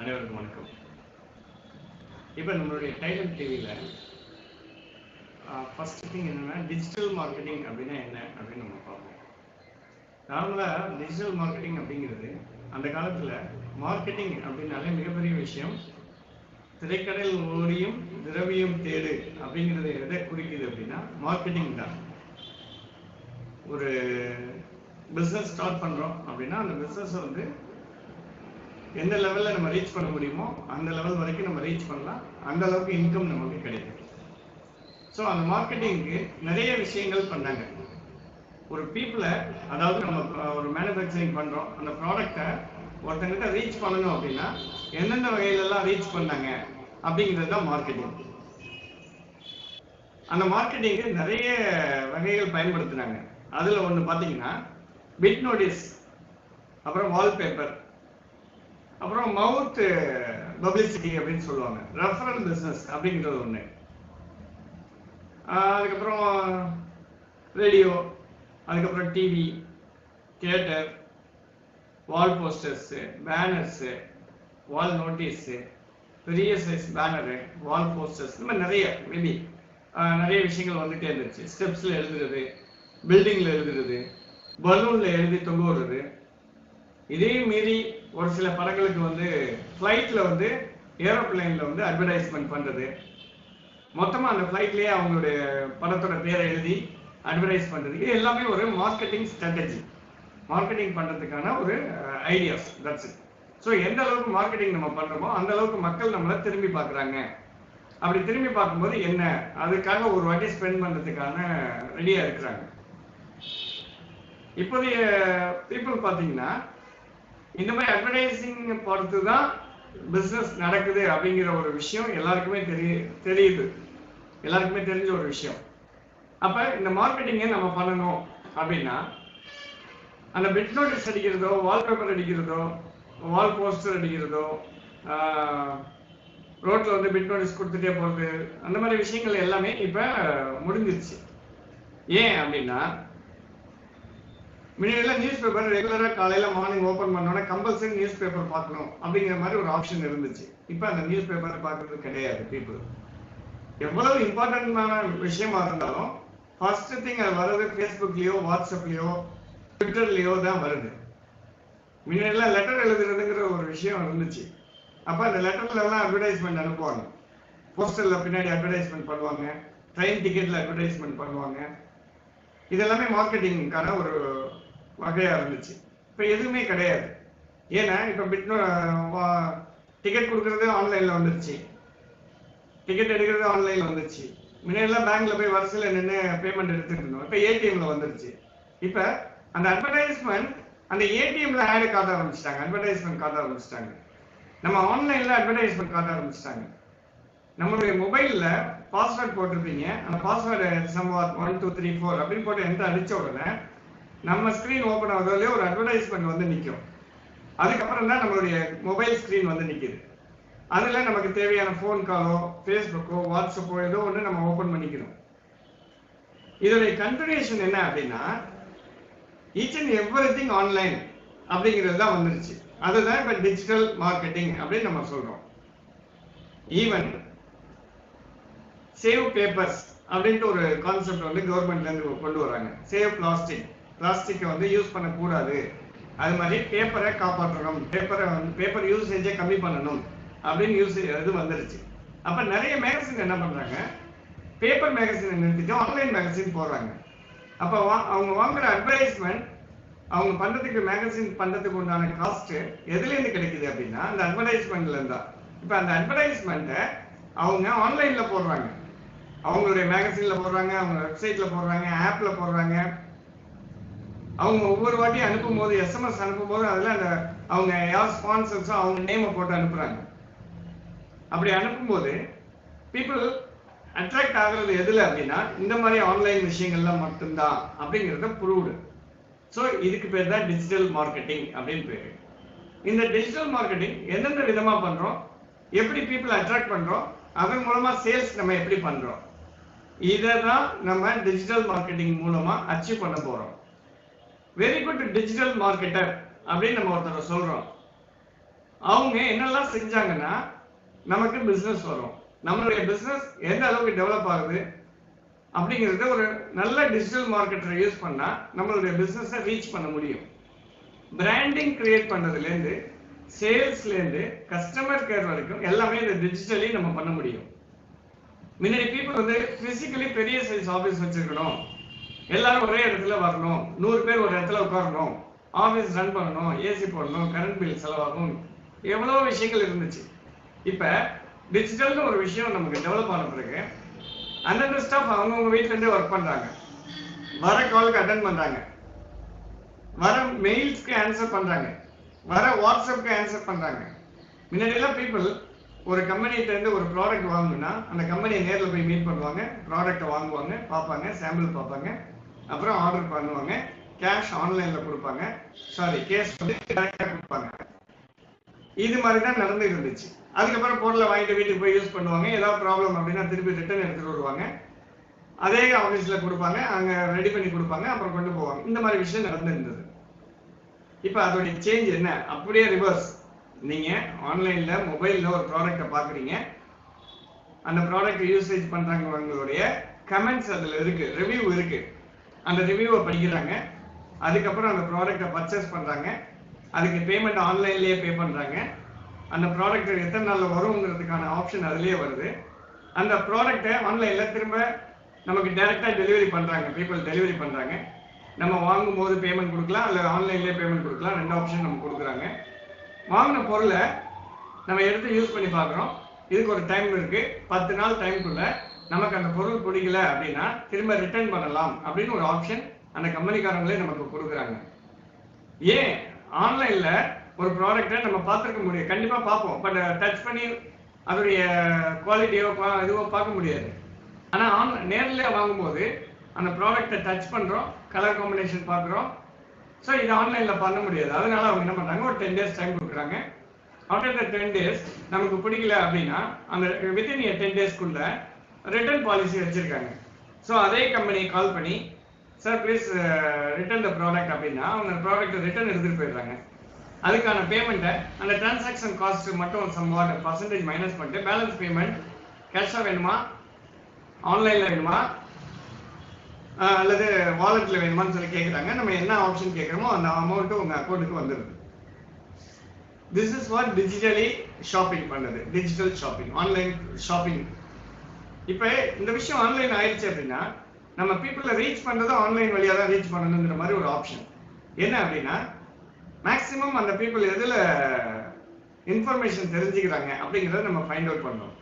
அனைவருக்கும் வணக்கம். இப்போ நம்மளுடைய டைலர் டிவியில் ஃபர்ஸ்ட் திங் என்னென்னா டிஜிட்டல் மார்க்கெட்டிங் அப்படின்னா என்ன அப்படின்னு நம்ம பார்ப்போம். நார்மலாக டிஜிட்டல் மார்க்கெட்டிங் அப்படிங்கிறது அந்த காலத்தில் மார்க்கெட்டிங் அப்படின்னாலே மிகப்பெரிய விஷயம். திரைக்கடல் ஓடியும் திரவியம் தேடு அப்படிங்கிறது எதை குறிக்குது அப்படின்னா மார்க்கெட்டிங் தான். ஒரு பிஸ்னஸ் ஸ்டார்ட் பண்ணுறோம் அப்படின்னா அந்த பிஸ்னஸை வந்து எந்த லெவலில் நம்ம ரீச் பண்ண முடியுமோ அந்த லெவல் வரைக்கும் நம்ம ரீச் பண்ணலாம். அந்த அளவுக்கு இன்கம் நமக்கு கிடைக்கும். ஸோ அந்த மார்க்கெட்டிங்க்கு நிறைய விஷயங்கள் பண்ணாங்க. ஒரு பீப்புளை அதாவது நம்ம ஒரு மேனுஃபேக்சரிங் பண்ணுறோம் அந்த ப்ராடக்டை ஒருத்தங்கிட்ட ரீச் பண்ணணும் அப்படின்னா எந்தெந்த வகையிலெல்லாம் ரீச் பண்ணாங்க அப்படிங்கிறது தான் மார்க்கெட்டிங் அந்த மார்க்கெட்டிங்கு நிறைய வகைகள் பயன்படுத்தினாங்க. அதில் ஒன்று பார்த்தீங்கன்னா பிட் நோட்டீஸ் அப்புறம் வால்பேப்பர் அப்புறம் மவுத் பப்ளிசிட்டி அப்படின்னு சொல்லுவாங்க. ரெஃபரல் பிஸ்னஸ் அப்படிங்கிறது ஒன்று அதுக்கப்புறம் ரேடியோ அதுக்கப்புறம் TV theatre wall posters banners wall notices பெரிய சைஸ் பேனரு வால் போஸ்டர்ஸ் இந்த மாதிரி நிறைய மேபி நிறைய விஷயங்கள் வந்துட்டே இருந்துச்சு. ஸ்டெப்ஸில் எழுதுறது பில்டிங்கில் எழுதுறது பலூனில் எழுதி தொங்க விடுறது. இதையும் மீறி ஒரு சில படங்களுக்கு வந்து ஃப்ளைட்டில் வந்து ஏரோப்ளேனில் வந்து அட்வர்டைஸ்மெண்ட் பண்ணுறது மொத்தமாக அந்த ஃப்ளைட்லேயே அவங்களுடைய படத்தோட பேரை எழுதி அட்வர்டைஸ் பண்ணுறது இது எல்லாமே ஒரு மார்க்கெட்டிங் ஸ்ட்ராட்டஜி மார்க்கெட்டிங் பண்ணுறதுக்கான ஒரு ஐடியாஸ் தட்ஸ் இட் ஸோ எந்த அளவுக்கு மார்க்கெட்டிங் நம்ம பண்ணுறோமோ அந்த அளவுக்கு மக்கள் நம்மளை திரும்பி பார்க்குறாங்க. அப்படி திரும்பி பார்க்கும்போது என்ன? அதுக்காக ஒரு வாட்டி ஸ்பெண்ட் பண்ணுறதுக்கான ரெடியாக இருக்கிறாங்க. இப்போதைய பீப்புள் பார்த்தீங்கன்னா இந்த மாதிரி அட்வர்டைசிங் பொறுத்து தான் பிஸ்னஸ் நடக்குது அப்படிங்கிற ஒரு விஷயம் எல்லாருக்குமே தெரிய தெரியுது. எல்லாருக்குமே தெரிஞ்ச ஒரு விஷயம். அப்போ இந்த மார்க்கெட்டிங்கை நம்ம பண்ணணும் அப்படின்னா அந்த பெட் நோட்டீஸ் அடிக்கிறதோ வால்பேப்பர் அடிக்கிறதோ வால் போஸ்டர் அடிக்கிறதோ ரோட்டில் வந்து பிட் நோட்டீஸ் கொடுத்துட்டே போகிறது அந்த மாதிரி விஷயங்கள் எல்லாமே இப்போ முடிஞ்சிருச்சு. ஏன் அப்படின்னா முன்னாடியெல்லாம் நியூஸ் பேப்பர் ரெகுலராக காலையில் மார்னிங் ஓப்பன் பண்ணோன்னா கம்பல்சரி நியூஸ் பேப்பர் பார்க்கணும் அப்படிங்கிற மாதிரி ஒரு ஆப்ஷன் இருந்துச்சு. இப்போ அந்த நியூஸ் பேப்பர் பார்க்கறது கிடையாது பீப்புள் எவ்வளவு இம்பார்ட்டன்டான விஷயமா இருந்தாலும் ஃபர்ஸ்ட் திங் அது வர்றது ஃபேஸ்புக்லேயோ வாட்ஸ்அப்லேயோ ட்விட்டர்லேயோ தான் வருது. முன்னாடியெல்லாம் லெட்டர் எழுதுறதுங்கிற ஒரு விஷயம் இருந்துச்சு. அப்போ அந்த லெட்டர்லலாம் அட்வர்டைஸ்மெண்ட் அனுப்புவாங்க. போஸ்டரில் பின்னாடி அட்வர்டைஸ்மெண்ட் பண்ணுவாங்க. ட்ரெயின் டிக்கெட்டில் அட்வர்டைஸ்மெண்ட் பண்ணுவாங்க. இதெல்லாமே மார்க்கெட்டிங்கான ஒரு வகையாக இருந்துச்சு. இப்போ எதுவுமே கிடையாது. ஏன்னா இப்போ பிட்னோ டிக்கெட் கொடுக்குறது ஆன்லைனில் வந்துருச்சு. டிக்கெட் எடுக்கிறது ஆன்லைனில் வந்துருச்சு. முன்னாடிலாம் பேங்க்ல போய் வரிசையில் நின்று பேமெண்ட் எடுத்துட்டு இருந்தோம். இப்போ ஏடிஎம்ல வந்துருச்சு. இப்போ அந்த அட்வர்டைஸ்மெண்ட் அந்த ஏடிஎம்ல ஆடு காட்ட ஆரம்பிச்சிட்டாங்க. அட்வர்டைஸ்மெண்ட் காட்ட ஆரம்பிச்சிட்டாங்க. நம்ம ஆன்லைன்ல அட்வர்டைஸ்மெண்ட் காட்ட ஆரம்பிச்சிட்டாங்க. நம்மளுடைய மொபைல்ல பாஸ்வேர்ட் போட்டிருப்பீங்க. அந்த password somewhat one two three four அப்படின்னு போட்டு எந்த அடிச்ச உடனே நம்ம ஸ்க்ரீன் ஓப்பன் ஆகுறதுலேயே ஒரு அட்வர்டைஸ்மெண்ட் வந்து நிற்கும் அதுக்கப்புறம் தான் நம்மளுடைய மொபைல் ஸ்க்ரீன் வந்து நிற்கிது அதில் நமக்கு தேவையான ஃபோன் காலோ ஃபேஸ்புக்கோ வாட்ஸ்அப்போ ஏதோ ஒன்று நம்ம ஓப்பன் பண்ணிக்கணும் இதோடைய கன்டினியூஷன் என்ன அப்படின்னா each and every thing online அப்படிங்கிறது தான் வந்துருச்சு. அதுதான் இப்போ டிஜிட்டல் மார்க்கெட்டிங் அப்படின்னு நம்ம சொல்கிறோம் ஈவன் சேவ் பேப்பர்ஸ் அப்படின்ட்டு ஒரு கான்செப்ட் வந்து கவர்மெண்ட்லேருந்து கொண்டு வராங்க சேவ் பிளாஸ்டிக் பிளாஸ்டிக்கை வந்து யூஸ் பண்ணக்கூடாது. அது மாதிரி பேப்பரை காப்பாற்றணும். பேப்பரை வந்து பேப்பர் யூசேஜை கம்மி பண்ணணும் அப்படின்னு யூஸ் இது வந்துருச்சு. அப்போ நிறைய மேகசின் என்ன பண்ணுறாங்க பேப்பர் மேகசின் நிறுத்திட்டு ஆன்லைன் மேகசின் போடுறாங்க. அப்போ வா அவங்க வாங்குற அட்வர்டைஸ்மெண்ட் அவங்க பண்ணுறதுக்கு மேகசின் பண்ணுறதுக்கு உண்டான காஸ்ட்டு எதுலேருந்து கிடைக்குது அப்படின்னா அந்த அட்வர்டைஸ்மெண்ட்லேருந்து தான். இப்போ அந்த அட்வர்டைஸ்மெண்ட்டை அவங்க ஆன்லைனில் போடுறாங்க. அவங்களுடைய மேகசினில் போடுறாங்க அவங்க வெப்சைட்டில் போடுறாங்க ஆப்பில் போடுறாங்க. அவங்க ஒவ்வொரு வாட்டியும் அனுப்பும்போது எஸ்எம்எஸ் அனுப்பும்போது அதில் அந்த அவங்க யார் ஸ்பான்சர்ஸோ அவங்க நேமை போட்டு அனுப்புகிறாங்க அப்படி அனுப்பும்போது பீப்புள் அட்ராக்ட் ஆகுறது எதில் அப்படின்னா இந்த மாதிரி ஆன்லைன் விஷயங்கள்லாம் மட்டும்தான் அப்படிங்கிறத ப்ரூவ்டு ஸோ இதுக்கு பேர் தான் டிஜிட்டல் மார்க்கெட்டிங் அப்படின்னு பேர். இந்த டிஜிட்டல் மார்க்கெட்டிங் எந்தெந்த விதமாக பண்ணுறோம் எப்படி பீப்புள் அட்ராக்ட் பண்ணுறோம் அதன் மூலமாக சேல்ஸ் நம்ம எப்படி பண்ணுறோம் இதை தான் நம்ம டிஜிட்டல் மார்க்கெட்டிங் மூலமாக அச்சீவ் பண்ண போகிறோம் வெரி குட் டிஜிட்டல் மார்க்கெட்டர் அப்படின்னு நம்ம ஒருத்தரை சொல்கிறோம் அவங்க என்னெல்லாம் செஞ்சாங்கன்னா நமக்கு பிஸ்னஸ் வரும். நம்மளுடைய பிஸ்னஸ் எந்த அளவுக்கு டெவலப் ஆகுது அப்படிங்கிறத ஒரு நல்ல டிஜிட்டல் மார்க்கெட்டரை யூஸ் பண்ணா நம்மளுடைய பிஸ்னஸை ரீச் பண்ண முடியும். பிராண்டிங் கிரியேட் பண்ணதுலேருந்து சேல்ஸ்லேருந்து கஸ்டமர் கேர் வரைக்கும் எல்லாமே இந்த டிஜிட்டலி நம்ம பண்ண முடியும். முன்னாடி பீப்புள் வந்து பிசிக்கலி பெரிய சைஸ் ஆஃபீஸ் வச்சிருக்கணும். எல்லாரும் ஒரே இடத்துல வரணும். நூறு பேர் ஒரு இடத்துல உட்காரணும். ஆஃபீஸ் ரன் பண்ணணும் ஏசி போடணும் கரண்ட் பில் செலவாகும். எவ்வளோ விஷயங்கள் இருந்துச்சு. இப்போ டிஜிட்டல்னு ஒரு விஷயம் நமக்கு டெவலப் ஆன பிறகு அந்தந்த ஸ்டாஃப் அவங்கவுங்க வீட்டிலேருந்தே ஒர்க் பண்ணுறாங்க வர காலுக்கு அட்டன் பண்ணுறாங்க வர மெயில்ஸ்க்கு ஆன்சர் பண்ணுறாங்க வர வாட்ஸ்அப்க்கு ஆன்சர் பண்ணுறாங்க முன்னாடியெல்லாம் பீப்புள் ஒரு கம்பெனிகிட்டேருந்து ஒரு ப்ராடக்ட் வாங்கணும்னா அந்த கம்பெனியை நேரில் போய் மீட் பண்ணுவாங்க. ப்ராடக்ட்டை வாங்குவாங்க பார்ப்பாங்க சாம்பிள் பார்ப்பாங்க. அப்புறம் ஆர்டர் பண்ணுவாங்க. கேஷ் ஆன்லைன்ல கொடுப்பாங்க. சாரி கேஷ் வந்து டைரக்டா கொடுப்பாங்க. இது மாதிரி தான் நடந்து இருந்துச்சு. அதுக்கப்புறம் பொருளை வாங்கிட்டு வீட்டுக்கு போய் யூஸ் பண்ணுவாங்க. ஏதாவது ப்ராப்ளம் அப்படின்னா திருப்பி ரிட்டர்ன் எடுத்துட்டு வருவாங்க. அதே ஆஃபீஸ்ல கொடுப்பாங்க. அங்க ரெடி பண்ணி கொடுப்பாங்க. அப்புறம் கொண்டு போவாங்க. இந்த மாதிரி விஷயம் நடந்து இருந்தது இப்போ அதோடைய சேஞ்ச் என்ன? அப்படியே ரிவர்ஸ் நீங்க ஆன்லைன்ல மொபைல்ல ஒரு ப்ராடக்ட்டை பாக்குறீங்க அந்த ப்ராடக்ட் யூசேஜ் பண்றவங்களுடைய கமெண்ட்ஸ் அதுல இருக்கு. ரிவ்யூ இருக்கு. அந்த ரிவ்யூவை படிக்கிறாங்க. அதுக்கப்புறம் அந்த ப்ராடக்ட்டை பர்ச்சேஸ் பண்ணுறாங்க அதுக்கு பேமெண்ட் ஆன்லைன்லேயே பே பண்ணுறாங்க அந்த ப்ராடக்ட் எத்தனை நாளில் வருங்கிறதுக்கான ஆப்ஷன் அதுலேயே வருது. அந்த ப்ராடக்ட்டை ஆன்லைனில் திரும்ப நமக்கு டைரெக்டாக டெலிவரி பண்ணுறாங்க பீப்புள் டெலிவரி பண்ணுறாங்க நம்ம வாங்கும் போது பேமெண்ட் கொடுக்கலாம். அல்லது ஆன்லைன்லேயே பேமெண்ட் கொடுக்கலாம். ரெண்டு ஆப்ஷன் நம்ம கொடுக்குறாங்க. வாங்கின பொருளை நம்ம எடுத்து யூஸ் பண்ணி பார்க்குறோம். இதுக்கு ஒரு டைம் இருக்குது பத்து நாள் டைம்குள்ளே நமக்கு அந்த பொருள் பிடிக்கல அப்படின்னா திரும்ப ரிட்டர்ன் பண்ணலாம் அப்படின்னு ஒரு ஆப்ஷன் அந்த கம்பெனிக்காரங்களே நமக்கு கொடுக்குறாங்க. ஏன்? ஆன்லைன்ல ஒரு ப்ராடக்ட்டை நம்ம பார்த்துருக்க முடியும் கண்டிப்பா பார்ப்போம். பட் டச் uh, பண்ணி அதோடைய குவாலிட்டியோ இதுவோ பார்க்க முடியாது. ஆனால் ஆன் நேரில் வாங்கும்போது அந்த ப்ராடக்ட்டை டச் பண்ணுறோம் கலர் காம்பினேஷன் பார்க்குறோம். ஸோ இது ஆன்லைனில் பண்ண முடியாது. அதனால அவங்க என்ன பண்ணுறாங்க ஒரு டென் டேஸ் டைம் கொடுக்குறாங்க. ஆஃப்டர் த டென் டேஸ் நமக்கு பிடிக்கல அப்படின்னா அந்த வித்தின் டென் டேஸ்க்குள்ள ரிட்டர்ன் பாலிசி வச்சிருக்காங்க. ஸோ அதே கம்பெனி கால் பண்ணி sir please return the product அப்படின்னா அவங்க ப்ராடக்ட் ரிட்டர்ன் எடுத்துகிட்டு போயிடுறாங்க. அதுக்கான பேமெண்ட்டை அந்த டிரான்சாக்ஷன் காஸ்ட் மட்டும் சம் வாட் பர்சன்டேஜ் மைனஸ் பண்ணிட்டு பேலன்ஸ் பேமெண்ட் கேஷாக வேணுமா? ஆன்லைனில் வேணுமா? அல்லது வாலெட்டில் வேணுமான்னு சொல்லி கேட்குறாங்க நம்ம என்ன ஆப்ஷன் கேட்குறோமோ அந்த அமௌண்ட்டு உங்கள் அக்கௌண்ட்டுக்கு வந்துடுது this is what digitally shopping பண்ணுறது டிஜிட்டல் ஷாப்பிங் ஆன்லைன் ஷாப்பிங் இப்போ இந்த விஷயம் ஆன்லைன் ஆயிடுச்சு அப்படின்னா நம்ம பீப்புளை ரீச் பண்ணுறது ஆன்லைன் வழியாக தான் ரீச் பண்ணணுங்கிற மாதிரி ஒரு ஆப்ஷன் என்ன அப்படின்னா மேக்ஸிமம் அந்த பீப்புள் எதில் இன்ஃபர்மேஷன் தெரிஞ்சுக்கிறாங்க அப்படிங்கிறத நம்ம ஃபைண்ட் அவுட் பண்ணோம்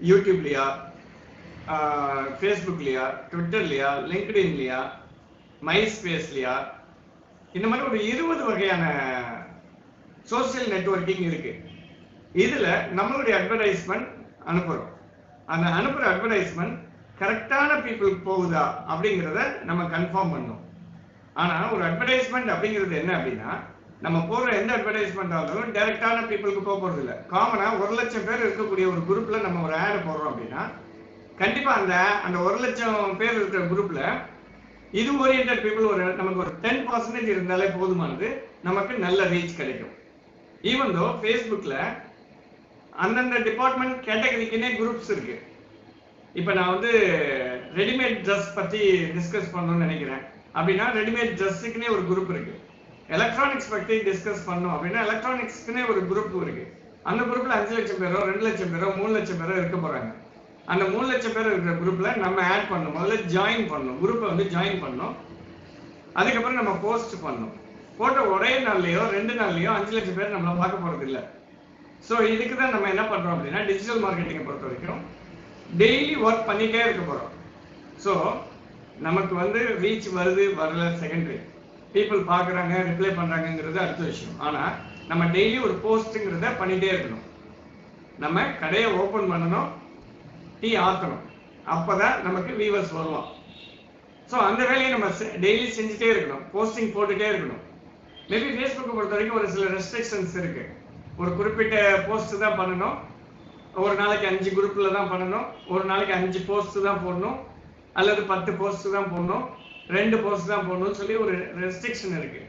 யூடியூப்லையா ஃபேஸ்புக்லையா ட்விட்டர்லையா லிங்க்டின்லையா மை ஸ்பேஸ்லையா இந்த மாதிரி ஒரு இருபது வகையான சோஷியல் நெட்வொர்க்கிங் இருக்கு. இதுல நம்மளுடைய அட்வர்டைஸ்மெண்ட் அனுப்புறோம். அந்த அனுப்புற அட்வர்டைஸ்மெண்ட் கரெக்டான பீப்புளுக்கு போகுதா அப்படிங்கிறத நம்ம கன்ஃபார்ம் பண்ணும் ஆனால் ஒரு அட்வர்டைஸ்மெண்ட் அப்படிங்கிறது என்ன அப்படின்னா நம்ம போடுற எந்த அட்வர்டைஸ்மெண்ட் ஆனாலும் டைரக்டான பீப்புளுக்கு போக போகிறது இல்லை காமனாக ஒரு லட்சம் பேர் இருக்கக்கூடிய ஒரு குரூப்பில் நம்ம ஒரு ஆடு போடுறோம் அப்படின்னா கண்டிப்பாக அந்த அந்த ஒரு லட்சம் பேர் இருக்கிற குரூப்பில் இது ஓரியன்ட் பீப்புள் ஒரு நமக்கு ஒரு டென் பர்சன்டேஜ் இருந்தாலே போதுமானது நமக்கு நல்ல ரீச் கிடைக்கும். ஈவன் தோ ஃபேஸ்புக்கில் அந்தந்த டிபார்ட்மெண்ட் கேட்டகரிக்குன்னே குரூப்ஸ் இருக்கு. இப்போ நான் வந்து ரெடிமேட் ட்ரெஸ் பற்றி டிஸ்கஸ் பண்ணணும்னு நினைக்கிறேன். அப்படின்னா ரெடிமேட் ட்ரெஸ்ஸுக்குன்னே ஒரு குரூப் இருக்கு. எலக்ட்ரானிக்ஸ் பற்றி டிஸ்கஸ் பண்ணணும் அப்படின்னா எலக்ட்ரானிக்ஸ்க்குனே ஒரு குரூப் இருக்கு. அந்த குரூப்ல அஞ்சு லட்சம் பேரோ ரெண்டு லட்சம் பேரோ மூணு லட்சம் பேரோ இருக்க போறாங்க. அந்த மூணு லட்சம் பேர் இருக்கிற குரூப்ல நம்ம ஆட் பண்ணணும். முதல்ல ஜாயின் பண்ணணும். குரூப்பை வந்து ஜாயின் பண்ணணும். அதுக்கப்புறம் நம்ம போஸ்ட் பண்ணணும். போட்ட ஒரே நாள்லயோ ரெண்டு நாள்லயோ அஞ்சு லட்சம் பேர் நம்மள பார்க்க போறது இல்லை ஸோ இதுக்கு தான் நம்ம என்ன பண்றோம் அப்படின்னா டிஜிட்டல் மார்க்கெட்டிங்கை பொறுத்த வரைக்கும் டெய்லி ஒர்க் பண்ணிட்டே இருக்க போறோம். ஸோ நமக்கு வந்து ரீச் வருது வரல செகண்டரி பீப்புள் பார்க்குறாங்க ரிப்ளை பண்ணுறாங்கங்கிறது அடுத்த விஷயம். ஆனால் நம்ம டெய்லி ஒரு போஸ்ட்டுங்கிறத பண்ணிகிட்டே இருக்கணும். நம்ம கடையை ஓப்பன் பண்ணணும் டீ ஆற்றணும் அப்போ தான் நமக்கு வியூவர்ஸ் வருவோம் ஸோ அந்த வேலையை நம்ம டெய்லி செஞ்சுட்டே இருக்கணும். போஸ்டிங் போட்டுகிட்டே இருக்கணும். மேபி ஃபேஸ்புக்கை பொறுத்த வரைக்கும் ஒரு சில ரெஸ்ட்ரிக்ஷன்ஸ் இருக்குது ஒரு குறிப்பிட்ட போஸ்ட் தான் பண்ணணும். ஒரு நாளைக்கு அஞ்சு குரூப்பில் தான் பண்ணணும். ஒரு நாளைக்கு அஞ்சு போஸ்ட் தான் போடணும். அல்லது பத்து போஸ்ட் தான் போடணும். ரெண்டு போஸ்ட் தான் போடணும்னு சொல்லி ஒரு ரெஸ்ட்ரிக்ஷன் இருக்கு.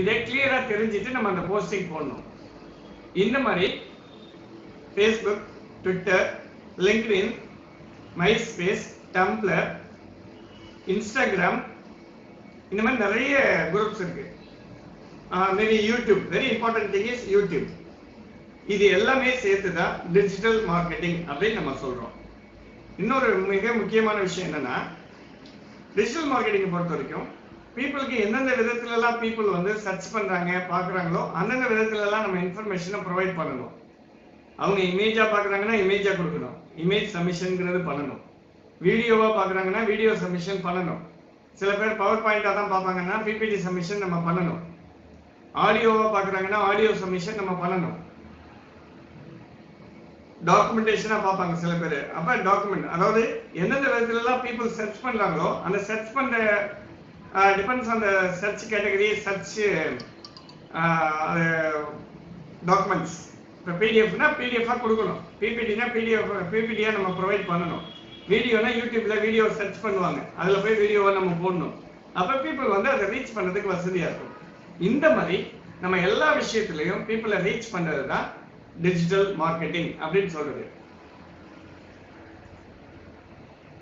இதை கிளியராக தெரிஞ்சுட்டு நம்ம அந்த போஸ்டிங் போடணும். இந்த மாதிரி Facebook Twitter LinkedIn MySpace Tumblr Instagram இந்த மாதிரி நிறைய குரூப்ஸ் இருக்கு. Maybe YouTube very important thing is YouTube இது எல்லாமே சேர்த்து தான் டிஜிட்டல் மார்க்கெட்டிங் அப்படின்னு நம்ம சொல்றோம். இன்னொரு மிக முக்கியமான விஷயம் என்னன்னா டிஜிட்டல் மார்க்கெட்டிங் பொறுத்த வரைக்கும் பீப்புளுக்கு எந்தெந்த விதத்துல எல்லாம் பீப்புள் வந்து சர்ச் பண்றாங்க பாக்குறாங்களோ அந்தந்த விதத்துல எல்லாம் நம்ம இன்ஃபர்மேஷனை ப்ரொவைட் பண்ணணும். அவங்க இமேஜா பாக்குறாங்கன்னா இமேஜா கொடுக்கணும். இமேஜ் சப்மிஷன்ங்கிறது பண்ணணும். வீடியோவா பாக்குறாங்கன்னா வீடியோ சப்மிஷன் பண்ணணும். சில பேர் பவர் பாயிண்டா தான் பார்ப்பாங்கன்னா பிபிடி சப்மிஷன் நம்ம பண்ணணும். ஆடியோவா பாக்குறாங்கன்னா ஆடியோ சப்மிஷன் நம்ம பண்ணணும். டாக்குமெண்டேஷனாக பார்ப்பாங்க சில பேர். அப்போ டாக்குமெண்ட் அதாவது எந்தெந்த விதத்துலலாம் பீப்புள் சர்ச் பண்ணுறாங்களோ அந்த சர்ச் பண்ணுற டிபெண்ட்ஸ் அந்த சர்ச் கேட்டகரி சர்ச் டாக்குமெண்ட்ஸ் இப்போ பிடிஎஃப்னா பிடிஎஃபாக கொடுக்கணும். பிபிடினா பிடிஎஃப் பிபிடியாக நம்ம ப்ரொவைட் பண்ணணும். வீடியோனா யூடியூப்பில் வீடியோ சர்ச் பண்ணுவாங்க. அதில் போய் வீடியோவை நம்ம போடணும். அப்போ பீப்புள் வந்து அதை ரீச் பண்ணுறதுக்கு வசதியாக இருக்கும். இந்த மாதிரி நம்ம எல்லா விஷயத்துலையும் பீப்புளை ரீச் பண்ணுறது தான் டிஜிட்டல் மார்க்கெட்டிங் அப்படின்னு சொல்றது.